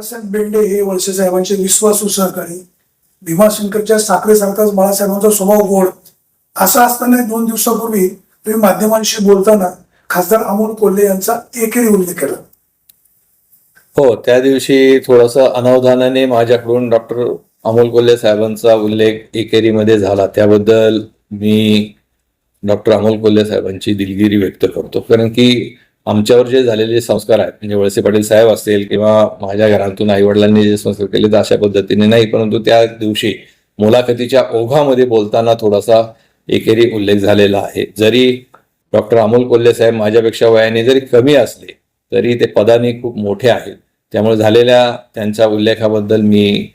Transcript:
बाळासाहेब बेंडे हे वळसे साहेबांचे विश्वासू सहकारी. भीमाशंकरच्या साखरेसारखाच बाळासाहेबांचा स्वभाव गोड. असं असताना दोन दिवसापूर्वी तुम्ही माध्यमांशी बोलताना खासदार अमोल कोल्हे यांचा एकेरी उल्लेख केला. हो त्या दिवशी थोडस अनावधानाने माझ्याकडून डॉक्टर अमोल कोल्हे साहेबांचा उल्लेख एकेरीमध्ये झाला. त्याबद्दल मी डॉक्टर अमोल कोल्हे साहेबांची दिलगिरी व्यक्त करतो. कारण की आमच्यावर जे झालेले संस्कार आहेत म्हणजे वळसे पाटील साहेब असतील किंवा माझ्या घरातून आई वडिलांनी जे संस्कार केले तर अशा पद्धतीने नाही परंतु त्या दिवशी मुलाखतीच्या ओघामध्ये बोलताना थोडासा एकेरी उल्लेख झालेला आहे. जरी डॉक्टर अमोल कोल्हे साहेब माझ्यापेक्षा वयाने जरी कमी असले तरी ते पदाने खूप मोठे आहेत. त्यामुळे झालेल्या त्यांच्या उल्लेखाबद्दल मी